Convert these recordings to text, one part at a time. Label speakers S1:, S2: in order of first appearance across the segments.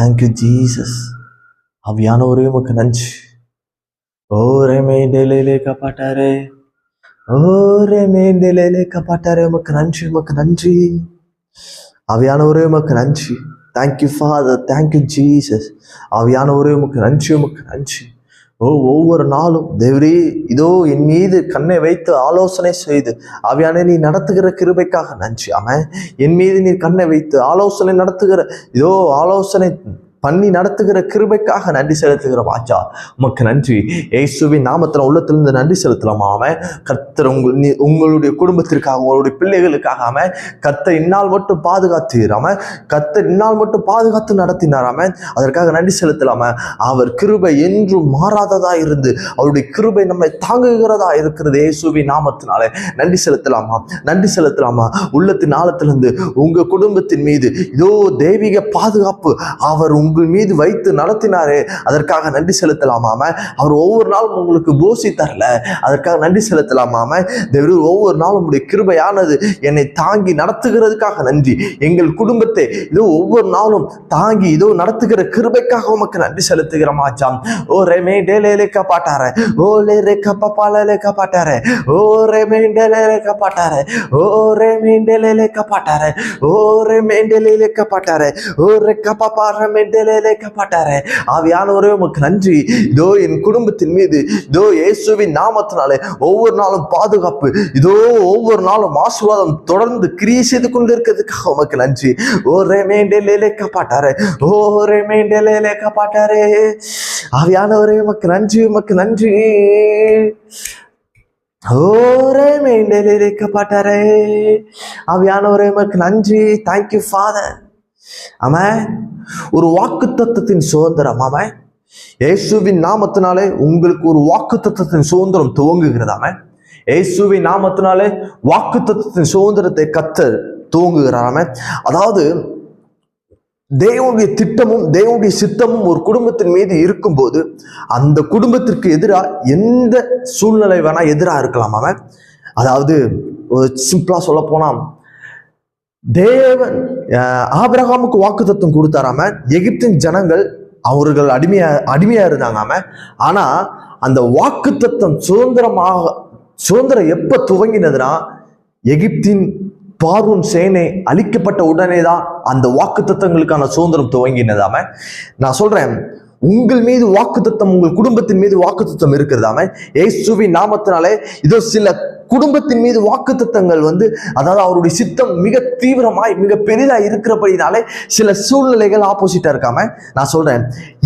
S1: Thank you Jesus அவியானவரே உமக்கு நஞ்சு ஓரே மேண்டலே காப்பாட்டாரே ஓரே மேண்டலே காப்பாட்டாரே உமக்கு நன்றி உமக்கு நன்றி. அவியானவரே உமக்கு நன்றி. Thank you father thank you Jesus அவியானவரே உமக்கு நன்றி உமக்கு நன்றி. ஒவ்வொரு நாளும். தேவரே இதோ என் மீது கண்ணை வைத்து ஆலோசனை செய்து அவையான நீ நடத்துகிற கிருபைக்காக. நன்றி. அவன் என் மீது நீ கண்ணை வைத்து ஆலோசனை நடத்துகிற. இதோ ஆலோசனை பண்ணி நடத்துகிற கிருபைக்காக நன்றி செலுத்துகிறோம் ஆச்சா. உமக்கு நன்றி. ஏசுவின் நாமத்தில் உள்ளத்திலிருந்து நன்றி செலுத்தலாமா அவன் கர்த்தர் உங்கள் நீ உங்களுடைய குடும்பத்திற்காக உங்களுடைய பிள்ளைகளுக்காக அவன் கர்த்தர் இந்நாள் மட்டும் பாதுகாத்துகிறாம கர்த்தர் இந்நாள் மட்டும் பாதுகாத்து நடத்தினாராம அதற்காக நன்றி செலுத்தலாம அவர் கிருபை என்றும் மாறாததா இருந்து அவருடைய கிருபை நம்மை தாங்குகிறதா இருக்கிறது ஏசுவின் நாமத்தினாலே. நன்றி செலுத்தலாமா நன்றி செலுத்தலாமா? உள்ளத்தின் ஆழத்திலிருந்து உங்கள் குடும்பத்தின் மீது இதோ தெய்வீக பாதுகாப்பு அவர் உங்கள் மீது வைத்து நடத்தினாரே அதற்காக நன்றி செலுத்தலாமாம? அவர் ஒவ்வொரு நாளும் உங்களுக்கு போசி தரல அதற்காக நன்றி செலுத்தலாமாம? தேவரு ஒவ்வொரு நாளும் உடைய கிருபையானது என்னை தாங்கி நடத்துகிறதுக்காக நன்றி. எங்கள் குடும்பத்தை இதோ ஒவ்வொரு நாளும் தாங்கி இதோ நடத்துகிற கிருபைக்காக உமக்கு நன்றி செலுத்துகிறோம் ஆச்சாம் ஓ ரெமே டேலே லேக்கா பாட்டார ஓ லே ரேக்கா பப்பால லேக்கா பாட்டார ஓ ரெமே டேலே லேக்கா பாட்டார ஓ ரெமே டேலே லேக்கா பாட்டார ஓ ரெமே டேலே லேக்கா பாட்டார ஓ ரெக்கா பாப்பா ரெமே டேலே லேக்கா ஆவியானவரே உமக்கு நன்றி. இதோ என் குடும்பத்தின் மீது இதோ இயேசுவின் நாமத்தினாலே ஒவ்வொரு நாளும் பாதுகாப்பு. இதோ ஒவ்வொரு நாளும் ஆசீர்வாதம் தொடர்ந்து கிரியை செய்து கொண்டு இருக்கிறதுக்காக உமக்கு நன்றி. ஓ ரெமேண்டே காப்பாட்டாரே ஓ ரெமேண்டே காப்பாட்டாரே ஆவியானவரே உமக்கு நன்றி உமக்கு நன்றி. ஓரே மேண்டலே லேக்கப்பட்டாரே ஆவியானவரே உமக்கு நன்றி. தேங்க்யூ ஃபாதர் அவன் ஒரு வாக்கு தத்துவத்தின் சுதந்திரம் அவன் இயேசுவின் நாமத்தினாலே உங்களுக்கு ஒரு வாக்கு தத்துவத்தின் சுதந்திரம் துவங்குகிறதாம இயேசுவின் நாமத்தினாலே வாக்கு தத்துவத்தின் சுதந்திரத்தை கத்தர் துவங்குகிறாராம அதாவது தேவனுடைய திட்டமும் தேவனுடைய சித்தமும் ஒரு குடும்பத்தின் மீது இருக்கும்போது அந்த குடும்பத்திற்கு எதிராக எந்த சூழ்நிலை வேணா எதிராக இருக்கலாம் அவன் அதாவது சிம்பிளா சொல்ல போனா தேவன் ஆபிரகாமுக்கு வாக்குத்தத்தம் கொடுத்தாராம எகிப்தின் ஜனங்கள் அவர்கள் அடிமையா அடிமையா இருந்தாங்காம ஆனா அந்த வாக்குத்தத்தம் சுதந்திரமாக சுதந்திரம் எப்ப துவங்கினதுன்னா எகிப்தின் பார்வோன் சேனை அழிக்கப்பட்ட உடனே தான் அந்த வாக்குத்தத்தங்களுக்கான சுதந்திரம் துவங்கினதாம நான் சொல்றேன் உங்கள் மீது வாக்குத்தத்தம் உங்கள் குடும்பத்தின் மீது வாக்குத்தத்தம் இருக்கிறதாம ஏசுவின் நாமத்தினாலே இதோ சில குடும்பத்தின் மீது வாக்குத்தத்தங்கள் வந்து அதாவது அவருடைய சித்தம் மிக தீவிரமாய் மிக பெரிதாக இருக்கிறபடினாலே சில சூழ்நிலைகள் ஆப்போசிட்டா இருக்காம நான் சொல்றேன்.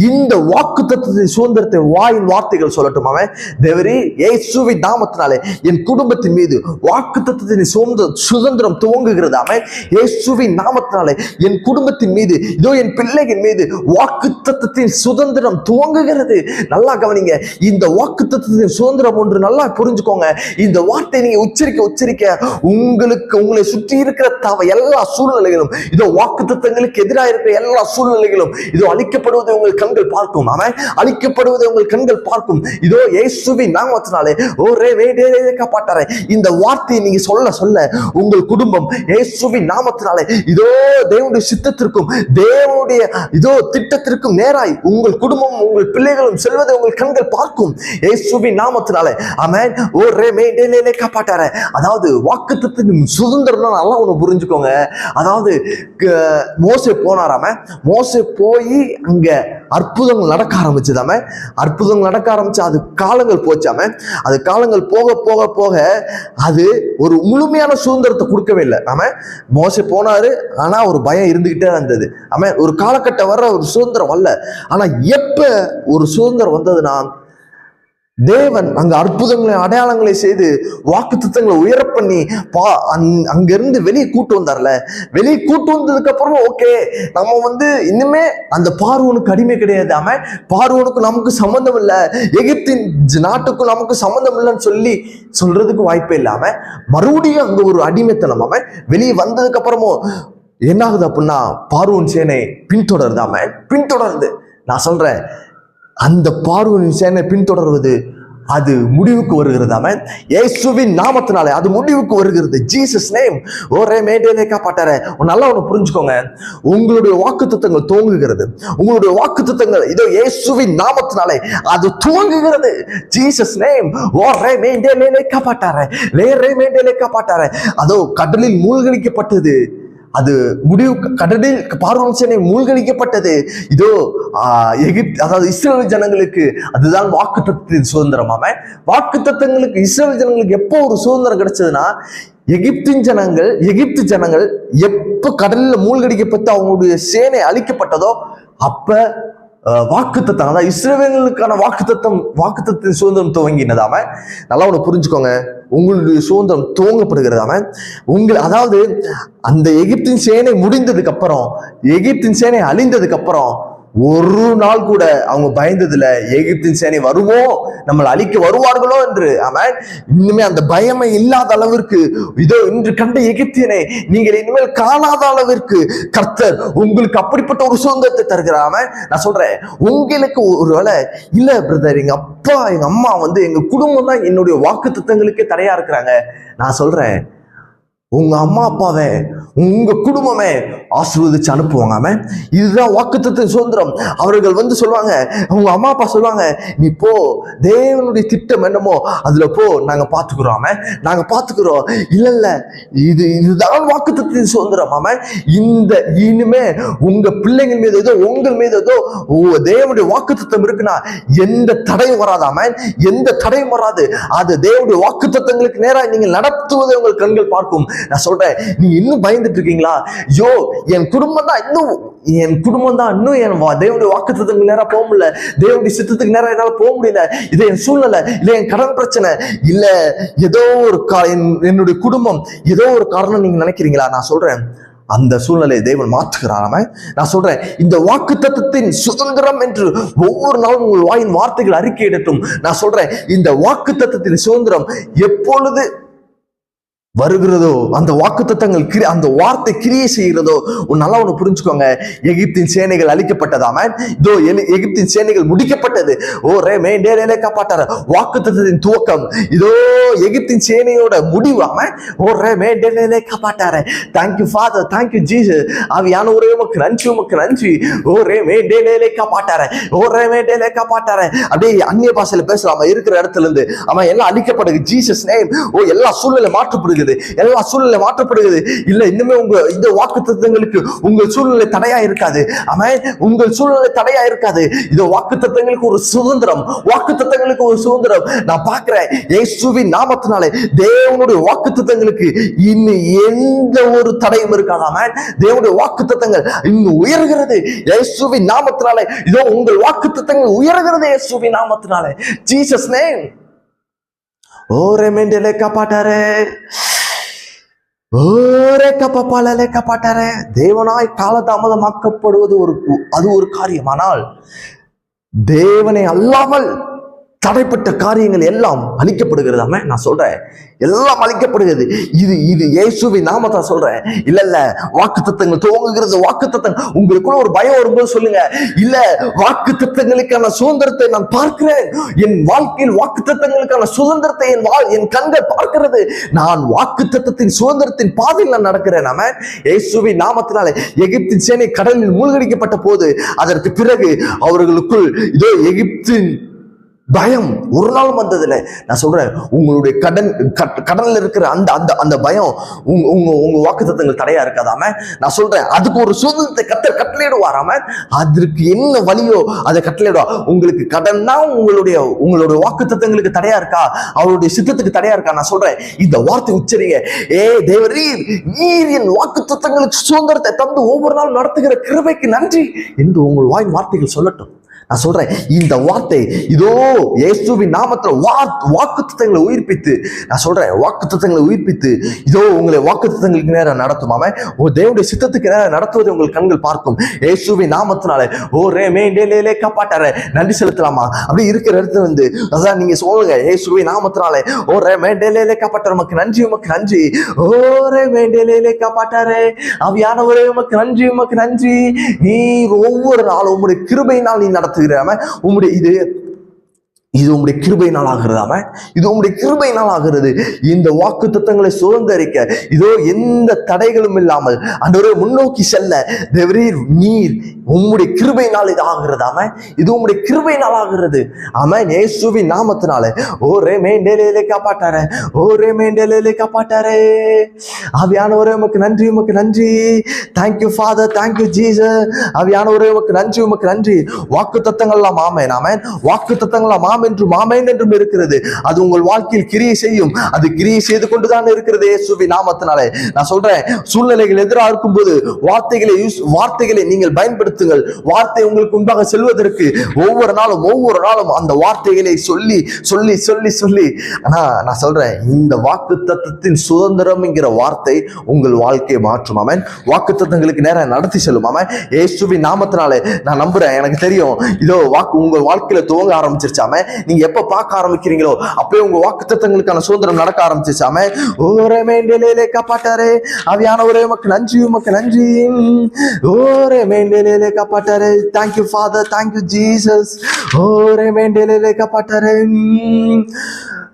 S1: இந்த வாக்குத்தத்தத்தின் சுதந்திரத்தை வாயின் வார்த்தைகள் சொல்லட்டும் அவன். தேவரி ஏசுவி நாமத்தினாலே என் குடும்பத்தின் மீது வாக்குத்தத்தத்தின் சுதந்திர சுதந்திரம் துவங்குகிறதா அவன். ஏசுவி நாமத்தினாலே என் குடும்பத்தின் மீது இதோ என் பிள்ளைகள் மீது வாக்குத்தத்தத்தின் சுதந்திரம் துவங்குகிறது. நல்லா கவனிங்க. இந்த வாக்குத்தத்தத்தின் சுதந்திரம் ஒன்று நல்லா புரிஞ்சுக்கோங்க. இந்த வார்த்தை நீங்க உச்சரிக்க உச்சரிக்க உங்களுக்கு உங்களை சுற்றி இருக்கிற தவ எல்லா சூழ்நிலைகளும் இதோ வாக்குத்தத்தங்களுக்கு எதிராக இருக்கிற எல்லா சூழ்நிலைகளும் இதோ அழிக்கப்படுவதை உங்கள் கண்கள் பார்க்கும். அவன் அழிக்கப்படுவதை உங்கள் கண்கள் பார்க்கும். இதோ இயேசுவின் நாமத்தினாலே ஒரே வேடே காப்பாட்டாரே இந்த வார்த்தையை நீங்க சொல்ல சொல்ல உங்கள் குடும்பம் இயேசுவின் நாமத்தினாலே இதோ தேவனுடைய சித்தத்திற்கும் தேவனுடைய இதோ திட்டத்திற்கும் நேராய் உங்கள் குடும்பம் உங்கள் பிள்ளைகளும் செல்வதை உங்கள் கண்கள் பார்க்கும். இயேசுவின் நாமத்தினாலே அவன் ஒரே மேடேலே காப்பாட்டாரே அதாவது வாக்குத்தத்தின் சுதந்திரம் நல்லா உனக்கு புரிஞ்சுக்கோங்க. அதாவது க- போனாராம மோசை போய் அங்க அற்புதங்கள் நடக்க ஆரம்பிச்சுதாம. அற்புதங்கள் நடக்க ஆரம்பிச்சு அது காலங்கள் போச்சாம. அது காலங்கள் போக போக போக அது ஒரு முழுமையான சுதந்திரத்தை கொடுக்கவே இல்லை. ஆம மோசை போனாரு ஆனா ஒரு பயம் இருந்துகிட்டே இருந்தது. ஆமா ஒரு காலகட்டம் வர்ற ஒரு சுதந்திரம் வரல. ஆனா எப்ப ஒரு சுதந்திரம் வந்ததுன்னா தேவன் அங்க அற்புதங்களை அடையாளங்களை செய்து வாக்குத்தத்தங்களை உயர பண்ணி பா அங்- அங்கிருந்து வெளியே கூட்டு வந்தார்ல. வெளியே கூட்டு வந்ததுக்கு அப்புறம் ஓகே நம்ம வந்து இன்னுமே அந்த பார்வனுக்கு அடிமை கிடையாது அவன் பார்வனுக்கு நமக்கு சம்மந்தம் இல்லை. எகிப்தின் நாட்டுக்கும் நமக்கு சம்மந்தம் இல்லைன்னு சொல்லி சொல்றதுக்கு வாய்ப்பே இல்லாம மறுபடியும் அங்க ஒரு அடிமைத்தனம் அவன் வெளியே வந்ததுக்கு அப்புறமும் என்ன ஆகுது அப்படின்னா பார்வன் சேனை பின்தொடருதாம பின்தொடருது நான் சொல்றேன் அந்த பார்வையின் சேனை பின்தொடர்வது அது முடிவுக்கு வருகிறது. அவன் இயேசுவின் நாமத்தினாலே அது முடிவுக்கு வருகிறது. ஜீசஸ் நேம் ஒரே மேடையிலே காப்பாட்டார நல்லா ஒன்று புரிஞ்சுக்கோங்க. உங்களுடைய வாக்குத்தத்தங்கள் தோங்குகிறது உங்களுடைய வாக்குத்தத்தங்கள் இதோ இயேசுவின் நாமத்தினாலே அது தோங்குகிறது ஜீசஸ் நேம் ஒரே மேடையிலே காப்பாட்டார வேறே மேடையிலே காப்பாட்டார அதோ கடலில் மூழ்கடிக்கப்பட்டது. அது முடிவு கடலில் பார்வன் சேனை மூழ்கடிக்கப்பட்டது. இதோ எகிப்து எகிப்த் அதாவது இஸ்ரேல் ஜனங்களுக்கு அதுதான் வாக்கு தத்துவத்தின் சுதந்திரமாம வாக்கு தத்துவங்களுக்கு இஸ்ரேல் ஜனங்களுக்கு எப்போ ஒரு சுதந்திரம் கிடைச்சதுன்னா எகிப்தின் ஜனங்கள் எகிப்து ஜனங்கள் எப்போ கடலில் மூழ்கடிக்கப்பட்டு அவங்களுடைய சேனை அழிக்கப்பட்டதோ அப்ப வாக்கு தத்தம் அதாவது இஸ்ரேவேலுக்கான வாக்கு தத்தம் வாக்கு தத்தின் சுதந்திரம் துவங்கினதாம நல்லா ஒன்று புரிஞ்சுக்கோங்க. உங்களுடைய சுதந்திரம் துவங்கப்படுகிறதாம உங்கள் அதாவது அந்த எகிப்தின் சேனை முடிந்ததுக்கு அப்புறம் எகிப்தின் சேனை அழிந்ததுக்கு அப்புறம் ஒரு நாள் கூட அவங்க பயந்ததுல எகிப்தின் சேனை வருவோம் நம்மளை அழிக்க வருவார்களோ என்று. அவன் இன்னுமே அந்த பயமே இல்லாத அளவிற்கு இதோ இன்று கண்ட எகிப்தியனை நீங்கள் இனிமேல் காணாத அளவிற்கு கர்த்தர் உங்களுக்கு அப்படிப்பட்ட ஒரு சுதந்திரத்தை தருகிறார். அவன் நான் சொல்றேன் உங்களுக்கு ஒருவேளை இல்ல பிரதர் எங்க அப்பா எங்க அம்மா வந்து எங்க குடும்பம் தான் என்னுடைய வாக்கு திட்டங்களுக்கே தடையா இருக்கிறாங்க. நான் சொல்றேன் உங்க அம்மா அப்பாவை உங்க குடும்பமே ஆசீர்வதிச்சு அனுப்புவாங்க. அவன் இதுதான் வாக்குத்தத்தின் சுதந்திரம். அவர்கள் வந்து சொல்லுவாங்க உங்க அம்மா அப்பா சொல்லுவாங்க நீ போ தேவனுடைய திட்டம் என்னமோ அதுல போ நாங்க பாத்துக்கிறோம். அவன் நாங்க பாத்துக்கிறோம். இல்ல இல்ல. இது இதுதான் வாக்குத்தத்தின் சுதந்திரம். அவன் இந்த இனிமே உங்க பிள்ளைங்கள் மீது ஏதோ உங்கள் மீது ஏதோ தேவனுடைய வாக்குத்தத்தம் இருக்குன்னா எந்த தடையும் வராதாம எந்த தடையும் வராது. அது தேவனுடைய வாக்குத்தத்தங்களுக்கு நேராக நீங்கள் நடத்துவதை உங்கள் கண்கள் பார்க்கும். நான் சொல்றேன் நீ இன்னும் பயந்துட்டு இருக்கீங்களா? ஐயோ என் குடும்பம் தான் இன்னும் என் குடும்பம் தான் இன்னும் என் வா- தேவனுடைய வாக்குத்தத்துக்கு நேரம் போக முடியல. தேவனுடைய சித்தத்துக்கு நேரம் என்னால போக முடியல. இது என் சூழ்நிலை இல்லை என் கடன் பிரச்சனை. இல்லை ஏதோ ஒரு கா- என்- என்னுடைய குடும்பம் ஏதோ ஒரு காரணம் நீங்க நினைக்கிறீங்களா? நான் சொல்றேன் அந்த சூழ்நிலையை தேவன் மாற்றுகிறார். நான் சொல்றேன் இந்த வாக்கு தத்துவத்தின் சுதந்திரம் என்று ஒவ்வொரு நாளும் உங்கள் வாயின் வார்த்தைகள் அறிக்கையிடட்டும் நான் சொல்றேன் இந்த வாக்கு தத்துவத்தின் சுதந்திரம் எப்பொழுது வருகிறதோ அந்த வாக்கு தத்தங்கள் அந்த வார்த்தை கிரியை செய்கிறதோ நல்லா ஒன்று புரிஞ்சுக்கோங்க. எகிப்தின் சேனைகள் அழிக்கப்பட்டதாம இதோ எகிப்தின் சேனைகள் முடிக்கப்பட்டது. ஓ ரே மேண்டே காப்பாட்டார வாக்கு தத்தத்தின் துவக்கம் இதோ எகிப்தின் சேனையோட முடிவாம ஓ ரே மேண்டே காப்பாட்டார thank you father thank you Jesus ஆவியான ஒரே உமக்கு நன்றி உமக்கு நன்றி. ஓ ரே மேண்டே காப்பாட்டார ஓ ரே மேண்டே காப்பாட்டார அப்படியே அந்நிய பாசையில் பேசலாம். இருக்கிற இடத்துல இருந்து. அவன் எல்லாம் அழிக்கப்படுது. ஜீசஸ் நேம் ஓ எல்லா சூழ்நிலை மாற்றப்படுது. மாற்றப்படுகிறது எல்லா சூழ்நிலை மாற்றப்படுகிறது. இல்ல இன்னுமே உங்க இந்த வாக்கு தத்துவங்களுக்கு உங்கள் சூழ்நிலை தடையா இருக்காது. அவன் உங்கள் சூழ்நிலை தடையா இருக்காது. இது வாக்கு தத்துவங்களுக்கு ஒரு சுதந்திரம். வாக்கு தத்துவங்களுக்கு ஒரு சுதந்திரம். நான் பார்க்கிறேன் இயேசுவின் நாமத்தினாலே தேவனுடைய வாக்கு தத்துவங்களுக்கு இன்னும் எந்த ஒரு தடையும் இருக்காது. அவன் தேவனுடைய வாக்கு தத்துவங்கள் இன்னும் உயர்கிறது. இயேசுவின் நாமத்தினாலே இதோ உங்கள் வாக்கு தத்தங்கள் உயர்கிறது இயேசுவின் நாமத்தினாலே. ஜீசஸ் நேம் ஓரே மெண்டலே காப்பாட்டாரே. ஓரே கப்பாலே தேவனாய் காலதாமதமாக்கப்படுவது ஒரு அது ஒரு காரியம். ஆனால் தேவனை அல்லாமல் தடைப்பட்ட காரியங்கள் எல்லாம் அழிக்கப்படுகிறதாம நான் சொல்றேன். எல்லாம் அழிக்கப்படுகிறது இது இது இயேசுவின் நாமத்தை சொல்றேன். இல்ல இல்ல வாக்கு தத்தங்கள் துவங்குகிறது. வாக்கு தத்தங்கள் உங்களுக்குள்ள ஒரு பயம் வரும்போது சொல்லுங்க. இல்ல வாக்கு தத்தங்களுக்கான சுதந்திரத்தை நான் பார்க்கிறேன். என் வாழ்க்கையில் வாக்கு தத்தங்களுக்கான சுதந்திரத்தை என் வாழ் என் கண்கள் பார்க்கிறது. நான் வாக்கு தத்தத்தின் சுதந்திரத்தின் பாதையில் நான் நடக்கிறேன். நாம இயேசுவின் நாமத்தினாலே எகிப்தின் சேனை கடலில் மூழ்கடிக்கப்பட்ட போது அதற்கு பிறகு அவர்களுக்குள் இதோ எகிப்தின் பயம். ஒரு நாளும் வந்ததில்லை நான் சொல்றேன் உங்களுடைய கடன் கட்- இருக்கிற அந்த அந்த அந்த பயம் உங்க உங்க உங்க வாக்குத்தங்கள் தடையா இருக்காதாம. நான் சொல்றேன் அதுக்கு ஒரு சுதந்திரத்தை கத்த கட்டளையிடுவாராம அதற்கு என்ன வழியோ அதை கட்டளையிடுவா உங்களுக்கு கடன் தான் உங்களுடைய உங்களுடைய வாக்குத்தங்களுக்கு தடையா இருக்கா? அவருடைய சித்தத்துக்கு தடையா இருக்கா? நான் சொல்றேன் இந்த வார்த்தை உச்சரிங்க. ஏ தேவரீர் நீர் என் வாக்குத்தத்தங்களுக்கு சுதந்திரத்தை தந்து ஒவ்வொரு நாள் நடத்துகிற கிருபைக்கு நன்றி என்று உங்கள் வாய் வார்த்தைகள் சொல்லட்டும். நான் சொல்றேன் இந்த வார்த்தை இதோ இயேசுவின் நாமத்துல வாக்கு தத்தங்களை உயிர்ப்பித்து நான் சொல்றேன் வாக்குத்தத்தங்களை உயிர்ப்பித்து இதோ உங்களை வாக்குத்தத்தங்களுக்கு நேரம் நடத்துமாம. ஓ தேவனுடைய சித்தத்துக்கு நேரம் நடத்துவதை உங்கள் கண்கள் பார்க்கும். இயேசுவின் நாமத்தினால ஓ ரே மே காப்பாட்டார நன்றி செலுத்தலாமா? அப்படி இருக்கிற இடத்துல வந்து அதான் நீங்க சொல்லுங்க இயேசுவின் நாமத்தினால ஓ ரே மே காப்பாட்டார உமக்கு நன்றி உமக்கு நன்றி. ஓ ரே மே காப்பாட்டாரே அவ்வியானவரே உமக்கு நன்றி உமக்கு நன்றி. நீ ஒவ்வொரு நாளும் உங்களுடைய கிருபையினால் நீ நடத்துகிறவன் உம்முடைய இது இது உங்களுடைய கிருபை நாள் ஆகிறதாம இது உங்களுடைய கிருபை நாள் ஆகிறது. இந்த வாக்கு தத்தங்களை சுதந்திரிக்க இதோ எந்த தடைகளும் இல்லாமல் அன்றொரு முன்னோக்கி செல்ல தேவரீர் நீர் உம்முடைய கிருபை நாள் இது ஆகிறதாம இது உங்களுடைய கிருபை நாள் ஆகிறது ஆமென். நேசுவின் நாமத்தினால. ஓ மேண்டேலே காப்பாட்டாரே ஓ மேண்டேலே காப்பாட்டாரே ஆவியானவரே உமக்கு நன்றி உமக்கு நன்றி. தேங்க்யூ ஃபாதர் தேங்க்யூ ஜீசஸ் ஆவியானவரே உமக்கு நன்றி உமக்கு நன்றி. வாக்கு தத்தங்கள்லாம் ஆமேன் ஆமேன். வாக்கு தத்தங்கள்லாம் ஆம் என்றும் ஆமேன் என்றும் இருக்கிறது. அது உங்கள் வாழ்க்கையில் கிரியை செய்யும். அது கிரியை செய்து கொண்டுதான் இருக்கிறது இயேசுவி நாமத்தினாலே. நான் சொல்றேன் சூழ்நிலைகள் எதிராக இருக்கும் போது வார்த்தைகளை யூஸ் வார்த்தைகளை நீங்கள் பயன்படுத்துங்கள். வார்த்தை உங்களுக்கு முன்பாக செல்வதற்கு ஒவ்வொரு நாளும் ஒவ்வொரு நாளும் அந்த வார்த்தைகளை சொல்லி சொல்லி சொல்லி சொல்லி. ஆனா நான் சொல்றேன் இந்த வாக்கு சுதந்திரம் என்கிற வார்த்தை உங்கள் வாழ்க்கையை மாற்றும். ஆமென். வாக்கு தத்துவங்களுக்கு நேரம் நடத்தி செல்லும். ஆமென். இயேசுவின் நாமத்தினாலே நான் நம்புறேன் எனக்கு தெரியும். இதோ வாக்கு உங்கள் வாழ்க்கையில துவங்க ஆரம்பிச்சிருச்சாமே நீங்க எப்ப பார்க்க ஆரம்பிக்கிறீங்களோ அப்பயே உங்க வாக்கு தத்தங்களுக்கான சுதந்திரம் நடக்க ஆரம்பிச்சிருச்சாமே ஓரே காப்பாட்டாரு அவையான ஒரே மக்கள் நன்றி உமக்கு நன்றி. ஓரே மேண்டலே காப்பாட்டாரு thank you father thank you Jesus ஓரே மேண்டலே காப்பாட்டாரு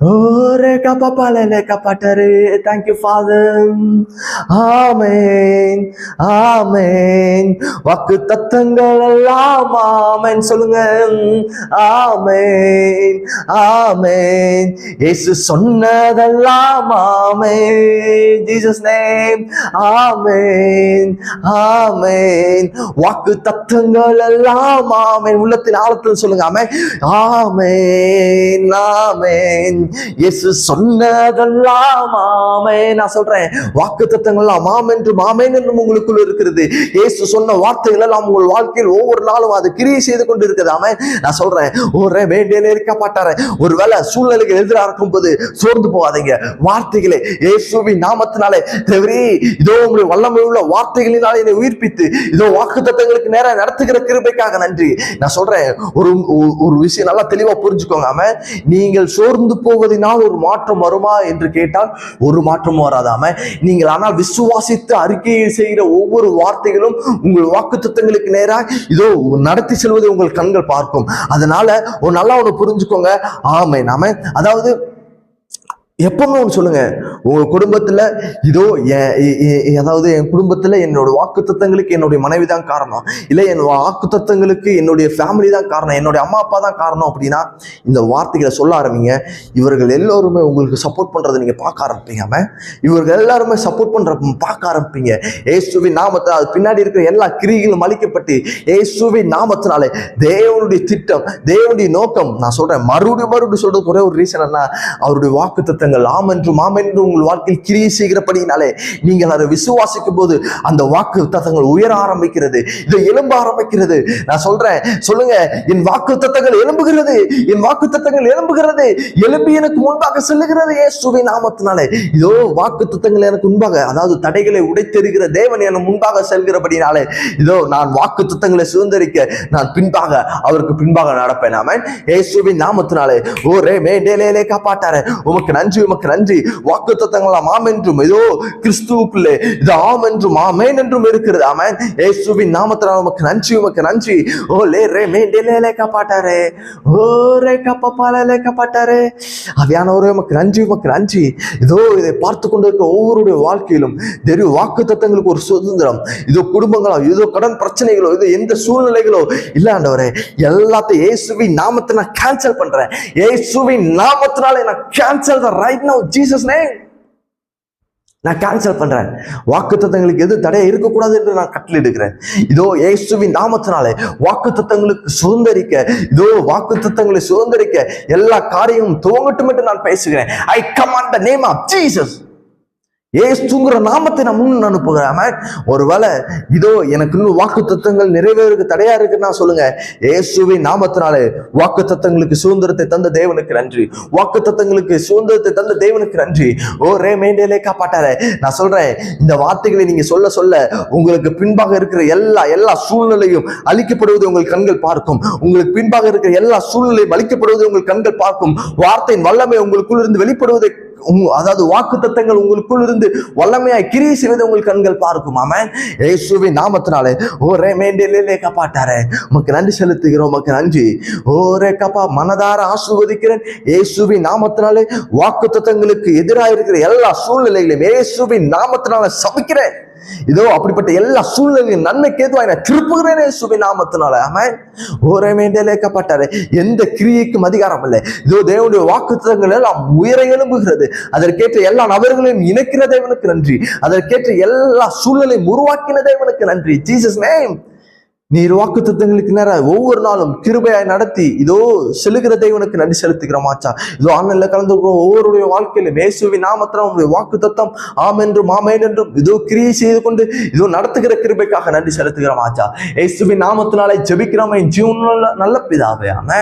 S1: ஓரே காப்பாப்பாலே காப்பாட்டாரே தேங்க்யூ ஃபாதர் ஆமேன். ஆமேன். வாக்கு தத்தங்கள் எல்லாம் ஆமேன். சொல்லுங்க. ஆமேன். ஆமேன் இயேசு சொன்னதெல்லாம் ஆமேன். ஜீசஸ் நேம் ஆமேன் ஆமேன். வாக்கு தத்துவங்கள் எல்லாம் ஆமேன். உள்ளத்தின் ஆழத்தில் சொல்லுங்க ஆமேன். ஆமேன் ஆமேன். இயேசு சொன்னதெல்லாம் ஆமேன். நான் சொல்றேன் வாக்கு தத்தங்கள்லாம் ஆம் என்றும் ஆமேன் என்றும் உங்களுக்குள் இருக்கிறது. இயேசு சொன்ன வார்த்தைகள் எல்லாம் உங்கள் வாழ்க்கையில் ஒவ்வொரு நாளும் அது கிரியை செய்து கொண்டு இருக்குது ஆமே நான் சொல்றேன் ஒரு வேண்டிய இருக்க இருக்கப்பட்டார ஒருவேளை சூழ்நிலைக்கு எதிராக இருக்கும் போது சோர்ந்து போகாதீங்க. வார்த்தைகளை இயேசுவின் நாமத்தினாலே தேவரே இதோ உங்களுடைய வல்லமை உள்ள வார்த்தைகளினாலே என்னை உயிர்ப்பித்து இதோ வாக்கு தத்தங்களுக்கு நேரம் நடத்துகிற கிருபைக்காக நன்றி. நான் சொல்றேன் ஒரு ஒரு- விஷயம் நல்லா தெளிவா புரிஞ்சுக்கோங்க ஆமென். நீங்கள் சோர்ந்து போவதனால் ஒரு மாற்றம் வருமா என்று கேட்டால் ஒரு மாற்றமும் வராதாம நீங்கள் ஆனால் விசுவாசித்து அறிக்கையை செய்கிற ஒவ்வொரு வார்த்தைகளும் உங்கள் வாக்கு தத்தங்களுக்கு நேராக இதோ நடத்தி செல்வதை உங்கள் கண்கள் பார்க்கும். அதனால ஒரு நல்லா ஒன்று புரிஞ்சுக்கோங்க. ஆமை நாம அதாவது எப்பவுமே ஒன்று சொல்லுங்க. உங்க குடும்பத்துல இதோ என் அதாவது என் குடும்பத்துல என்னோட வாக்கு தத்தங்களுக்கு என்னுடைய மனைவி தான் காரணம். இல்லை என் வாக்கு தத்தங்களுக்கு என்னுடைய ஃபேமிலி தான் காரணம். என்னுடைய அம்மா அப்பா தான் காரணம் அப்படின்னா இந்த வார்த்தைகளை சொல்ல ஆரம்பிங்க. இவர்கள் எல்லோருமே உங்களுக்கு சப்போர்ட் பண்றதை நீங்க பார்க்க ஆரம்பிப்பீங்க. இவர்கள் எல்லாருமே சப்போர்ட் பண்ற பார்க்க ஆரம்பிப்பீங்க. ஏசுவின் நாமத்தை அது பின்னாடி இருக்கிற எல்லா கிரிகளும் அழிக்கப்பட்டு ஏசுவின் நாமத்தினாலே தேவனுடைய திட்டம் தேவனுடைய நோக்கம். நான் சொல்றேன் மறுபடியும் மறுபடியும் சொல்றது ஒரே ஒரு ரீசன் என்ன அவருடைய வாக்கு தத்தங்கள் ஆம் என்றும் ஆம் என்று உங்கள் வாழ்க்கையில் கிரியை செய்கிறபடினாலே நீங்கள் அதை விசுவாசிக்கும் போது அந்த வாக்கு தத்தங்கள் உயர ஆரம்பிக்கிறது இதை எலும்ப ஆரம்பிக்கிறது. நான் சொல்றேன் சொல்லுங்க என் வாக்கு தத்தங்கள் எலும்புகிறது என் வாக்கு தத்தங்கள் எலும்புகிறது எலும்பி எனக்கு முன்பாக செல்லுகிறது ஏசுவை நாமத்தினாலே. இதோ வாக்கு தத்தங்கள் எனக்கு முன்பாக அதாவது தடைகளை உடைத்தெறிகிற தேவன் எனக்கு முன்பாக செல்கிறபடினாலே இதோ நான் வாக்கு தத்தங்களை சுதந்திரிக்க நான் பின்பாக அவருக்கு பின்பாக நடப்பேன். ஆமன். ஏசுவின் நாமத்தினாலே. ஓ ரே மேண்டேலே காப்பாட்டாரே உமக்கு நன்றி. உமக்கு நன்றி. வாக்கு தத்தங்களாம் ஆம் என்றும். ஏதோ கிறிஸ்துவுக்குள்ளே இது ஆம் என்றும் ஆமேன் என்றும் இருக்கிறது. ஆமென். ஏசுவின் நாமத்தினால் உமக்கு நன்றி உமக்கு நன்றி. ஓ லே ரே மேண்டேலே காப்பாட்டாரே. ஓ ரே கப்பாலே காப்பாட்டாரே. அவையானவரே உமக்கு நன்றி உமக்கு நன்றி. இதோ இதை பார்த்து கொண்டிருக்கிற ஒவ்வொருடைய வாழ்க்கையிலும் தெரு வாக்கு தத்தங்களுக்கு ஒரு சுதந்திரம். இதோ குடும்பங்களோ இதோ கடன் பிரச்சனைகளோ இதோ எந்த சூழ்நிலைகளோ இல்லாண்டவரே எல்லாத்தையும் இயேசுவின் நாமத்தை நான் கேன்சல் பண்றேன். இயேசுவின் நாமத்தினாலே நான் கேன்சல் தர்றேன் ரைட் நவ் ஜீசஸ் நேம் நான் கேன்சல் பண்றேன். வாக்கு தத்தங்களுக்கு எது தடை இருக்கக்கூடாது என்று நான் கட்டளையிடுகிறேன். இதோ இயேசுவின் நாமத்தினாலே வாக்கு தத்தங்களுக்கு சுதந்திரிக்க இதோ வாக்கு தத்தங்களை சுதந்திரிக்க எல்லா காரியமும் துவங்கட்டும் என்று நான் பேசுகிறேன். I command the name of Jesus ஏசுங்கிற நாமத்தை நான் முன் அனுப்புகிறேன் ஒருவேளை இதோ எனக்கு இன்னும் வாக்கு தத்துவங்கள் நிறைவேறுக்கு தடையா இருக்குன்னா சொல்லுங்க. ஏசுவின் நாமத்தினாலே வாக்கு தத்துவங்களுக்கு சுதந்திரத்தை தந்த தேவனுக்கு நன்றி. வாக்கு தத்துவங்களுக்கு சுதந்திரத்தை தந்த தேவனுக்கு நன்றி. ஓ ரே மேண்டேலே காப்பாட்டாரே நான் சொல்றேன் இந்த வார்த்தைகளை நீங்க சொல்ல சொல்ல உங்களுக்கு பின்பாக இருக்கிற எல்லா எல்லா சூழ்நிலையும் அழிக்கப்படுவது உங்கள் கண்கள் பார்க்கும். உங்களுக்கு பின்பாக இருக்கிற எல்லா சூழ்நிலையும் அழிக்கப்படுவது உங்கள் கண்கள் பார்க்கும். வார்த்தையின் வல்லமை உங்களுக்குள் இருந்து வெளிப்படுவதை அதாவது வாக்கு தத்தங்கள் உங்களுக்குள் இருந்து வல்லமையாய் கிரியை செய்வதை உங்கள் கண்கள் பார்க்கும். ஆமென். இயேசுவின் நாமத்தினாலே ஓரே மேண்டிலே கப்பாட்டாரே உமக்கு நன்றி செலுத்துகிறோம் உமக்கு நன்றி. ஓரே கப்பா மனதார ஆசீர்வதிக்கிறேன். இயேசுவின் நாமத்தினாலே வாக்கு தத்தங்களுக்கு எதிராக இருக்கிற எல்லா சூழ்நிலைகளையும் இயேசுவின் நாமத்தினால சபிக்கிறேன். இதோ அப்படிப்பட்ட எல்லா சூழ்நிலையும் நன்மைக்கு ஏதுவாய் நான் திருப்புகிறேன் சுபி நாமத்தினால. அவன் ஒரே மேண்டேலேக்கப்பட்டாரு எந்த கிரியைக்கும் அதிகாரம் இல்லை இதோ தேவனுடைய வாக்குத்தங்கள் எல்லாம் உயர எழும்புகிறது. அதற்கேற்ற எல்லா நபர்களையும் இணைக்கிற தேவனுக்கு நன்றி. அதற்கேற்ற எல்லா சூழ்நிலையும் உருவாக்கின தேவனுக்கு நன்றி. ஜீசஸ் நேம் நீர் வாக்கு தத்துவங்களுக்கு நேரம் ஒவ்வொரு நாளும் கிருபையாய் நடத்தி இதோ செலுகிற தெய்வனுக்கு நன்றி செலுத்துகிற மாச்சா இதோ ஆன்லைன்ல கலந்து ஒவ்வொருடைய வாழ்க்கையிலும் மேசுவி நாமத்திரம் உங்களுடைய வாக்கு தத்தம் ஆம் என்றும் ஆமேன் என்றும் இதோ கிரியை செய்து கொண்டு இதோ நடத்துகிற கிருபைக்காக நன்றி செலுத்துகிற மாச்சா இயேசுவின் நாமத்தினாலே ஜெபிக்கிறோம் என் நல்ல பிதாவே ஆமே